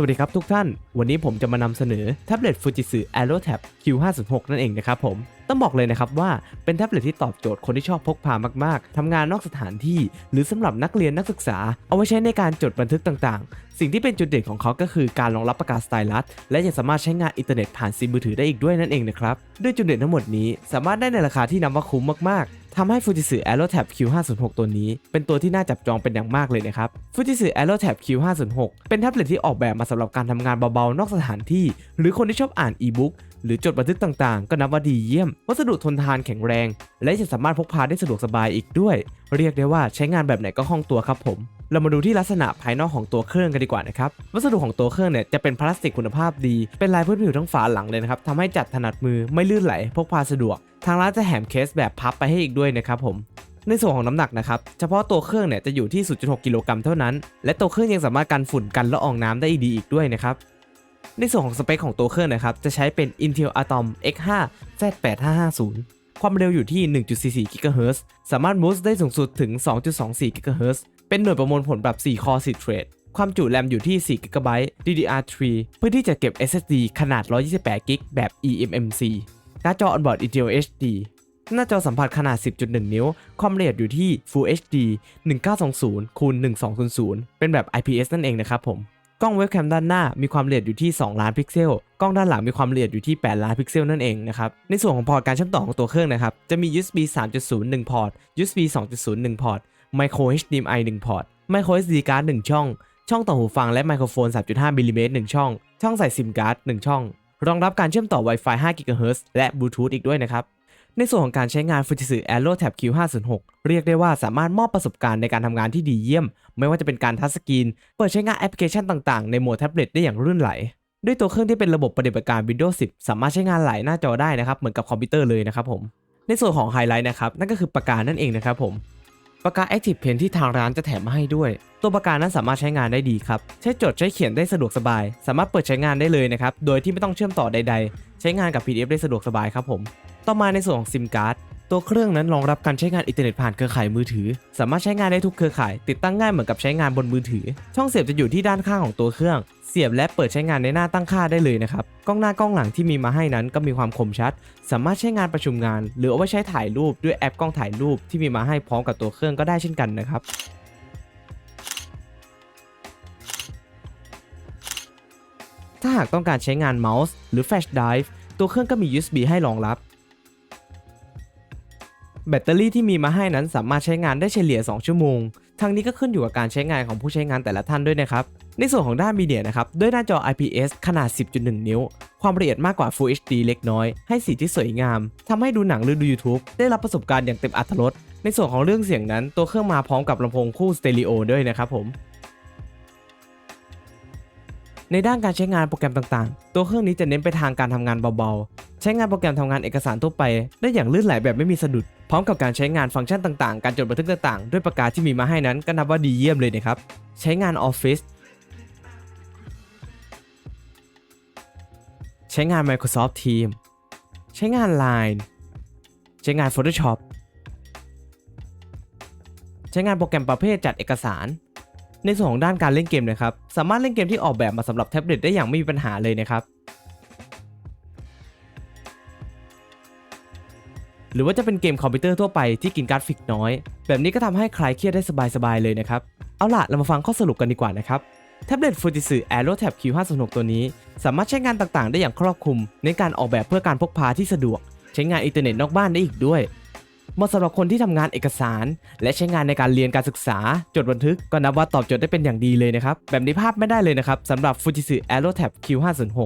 วัสดีครับทุกท่าน วันนี้ผมจะมานำเสนอแท็บเล็ต Fujitsu AeroTab Q506 นั่นเองนะครับผม ต้องบอกเลยนะครับว่าเป็นแท็บเล็ตที่ตอบโจทย์คนที่ชอบพกพามากๆ ทำงานนอกสถานที่ หรือสำหรับนักเรียนนักศึกษา เอาไว้ใช้ในการจดบันทึกต่างๆ สิ่งที่เป็นจุดเด่นของเขาก็คือการรองรับปากกาสไตลัส และยังสามารถใช้งานอินเทอร์เน็ตผ่านซิมมือถือได้อีกด้วยนั่นเองนะครับ ด้วยจุดเด่นทั้งหมดนี้ สามารถได้ในราคาที่นับว่าคุ้มมากๆ ทำให้ฟูจิสึ AeroTab Q506 ตัวนี้ เป็นตัวที่น่าจับจองเป็นอย่างมากเลยนะครับฟูจิสึ AeroTab Q506 เป็นแท็บเล็ตที่ออกแบบมาสำหรับการทำงานเบาๆ นอกสถานที่ หรือคนที่ชอบอ่านอีบุ๊ก หรือจดบันทึกต่างๆ ก็นับว่าดีเยี่ยม วัสดุทนทานแข็งแรง และจะสามารถพกพาได้สะดวกสบายอีกด้วย เรียกได้ว่าใช้งานแบบไหนก็คล่องตัวครับผมเรามาดูที่ลักษณะภายนอกของตัวเครื่องกันดีกว่านะครับ วัสดุของตัวเครื่องเนี่ยจะเป็นพลาสติกคุณภาพดี เป็นลายพื้นผิวทั้งฝาหลังเลยนะครับทำให้จัดถนัดมือไม่ลื่นไหลพกพาสะดวก ทางร้านจะแถมเคสแบบพับไปให้อีกด้วยนะครับผม ในส่วนของน้ำหนักนะครับ เฉพาะตัวเครื่องเนี่ยจะอยู่ที่ 0.6 กิโลกรัมเท่านั้น และตัวเครื่องยังสามารถกันฝุ่นกันละอองน้ำได้ดีอีกด้วยนะครับ ในส่วนของสเปคของตัวเครื่องนะครับ จะใช้เป็น Intel Atom X5 Z8550 ความเร็วอยู่ที่ 1.44 GHz สามารถมูสได้สูงสุดถึง 2.24 GHz เป็นหน่วยประมวลผลแบบ4 core 4 thread ความจุแรมอยู่ที่ 4 GB DDR3 เพื่อที่จะเก็บ SSD ขนาด 128 GB แบบ eMMC การ์ดจอ onboard Intel HD หน้าจอสัมผัสขนาด 10.1 นิ้ว ความละเอียดอยู่ที่ Full HD 1920คูณ1200 เป็นแบบ IPS นั่นเองนะครับผม กล้องเว็บแคมด้านหน้ามีความละเอียดอยู่ที่ 2 ล้านพิกเซล กล้องด้านหลังมีความละเอียดอยู่ที่ 8 ล้านพิกเซลนั่นเองนะครับ ในส่วนของพอร์ตการเชื่อมต่อของตัวเครื่องนะครับ จะมี USB 3.0 1 พอร์ต USB 2.0 1 พอร์ต Micro HDMI 1 พอร์ต Micro SD card 1 ช่อง ช่องต่อหูฟังและไมโครโฟน 3.5มิลลิเมตร1ช่อง ช่องใส่ซิมการ์ด1ช่อง รองรับการเชื่อมต่อ Wi-Fi 5 GHz และ Bluetooth อีกด้วยนะครับ ในส่วนของการใช้งาน Fujitsu AeroTab Q506 เรียกได้ว่าสามารถมอบประสบการณ์ในการทำงานที่ดีเยี่ยม ไม่ว่าจะเป็นการทัชสกรีน เปิดใช้งานแอปพลิเคชันต่างๆ ในโหมดแท็บเล็ตได้อย่างรื่นไหลด้วยตัวเครื่องที่เป็นระบบปฏิบัติการ Windows 10 สามารถใช้งานหลายหน้าจอได้นะครับ เหมือนกับคอมพิวเตอร์เลยนะครับผม ในส่วนของไฮไลท์นะครับ นั่นก็คือปากกานั่นเองนะครับผม ปากกา Active Pen ที่ทางร้านจะแถมมาให้ด้วย ตัวปากกานั้นสามารถใช้งานได้ดีครับ ใช้จดใช้เขียนได้สะดวกสบาย สามารถเปิดใช้งานได้เลยนะครับ โดยที่ไม่ต้องเชื่อมต่อใด ๆ ใช้งานกับ PDF ได้สะดวกสบายครับผม ต่อมาในส่วนของซิมการ์ด ตัวเครื่องนั้นรองรับการใช้งานอินเทอร์เน็ตผ่านเครือข่ายมือถือ สามารถใช้งานได้ทุกเครือข่าย ติดตั้งง่ายเหมือนกับใช้งานบนมือถือ ช่องเสียบจะอยู่ที่ด้านข้างของตัวเครื่อง เสียบและเปิดใช้งานในหน้าตั้งค่าได้เลยนะครับ กล้องหน้ากล้องหลังที่มีมาให้นั้นก็มีความคมชัด สามารถใช้งานประชุมงาน หรือเอาไว้ใช้ถ่ายรูปด้วยแอปกล้องถ่ายรูปที่มีมาให้พร้อมกับตัวเครื่องก็ได้เช่นกันนะครับถ้าหากต้องการใช้งานเมาส์หรือ Flash Drive ตัวเครื่องก็มี USB ให้รองรับ แบตเตอรี่ที่มีมาให้นั้นสามารถใช้งานได้เฉลี่ย 2 ชั่วโมง ทั้งนี้ก็ขึ้นอยู่กับการใช้งานของผู้ใช้งานแต่ละท่านด้วยนะครับ ในส่วนของด้านมีเดียนะครับ ด้วยหน้าจอ IPS ขนาด 10.1 นิ้ว ความละเอียดมากกว่า Full HD เล็กน้อย ให้สีที่สวยงามทำให้ดูหนังหรือดู YouTube ได้รับประสบการณ์อย่างเต็มอรรถรสในส่วนของเรื่องเสียงนั้น ตัวเครื่องมาพร้อมกับลำโพงคู่สเตอริโอด้วยนะครับผมในด้านการใช้งานโปรแกรมต่างๆ ตัวเครื่องนี้จะเน้นไปทางการทำงานเบาๆ ใช้งานโปรแกรมทำงานเอกสารทั่วไป ได้อย่างลื่นไหลแบบไม่มีสะดุด พร้อมกับการใช้งานฟังก์ชันต่างๆ การจดบันทึกต่างๆ ด้วยปากกาที่มีมาให้นั้นก็นับว่าดีเยี่ยมเลยนะครับ ใช้งานออฟฟิศใช้งาน Microsoft Teams ใช้งาน Line ใช้งาน Photoshop ใช้งานโปรแกรมประเภทจัดเอกสาร ในส่วนของด้านการเล่นเกมนะครับ สามารถเล่นเกมที่ออกแบบมาสำหรับแท็บเล็ตได้อย่างไม่มีปัญหาเลยนะครับ หรือว่าจะเป็นเกมคอมพิวเตอร์ทั่วไปที่กินกราฟิกน้อย แบบนี้ก็ทำให้คลายเครียดได้สบายๆเลยนะครับ เอาล่ะ เรามาฟังข้อสรุปกันดีกว่านะครับแท็บเล็ต Fujitsu AeroTab Q506 ตัวนี้ สามารถใช้งานต่างๆ ได้อย่างครอบคลุม ในการออกแบบเพื่อการพกพาที่สะดวก ใช้งานอินเทอร์เน็ตนอกบ้านได้อีกด้วยเหมาะสำหรับคนที่ทำงานเอกสาร และใช้งานในการเรียนการศึกษา จดบันทึกก็นับว่าตอบโจทย์ได้เป็นอย่างดีเลยนะครับ แบบนี้พลาดไม่ได้เลยนะครับสำหรับ Fujitsu AeroTab Q506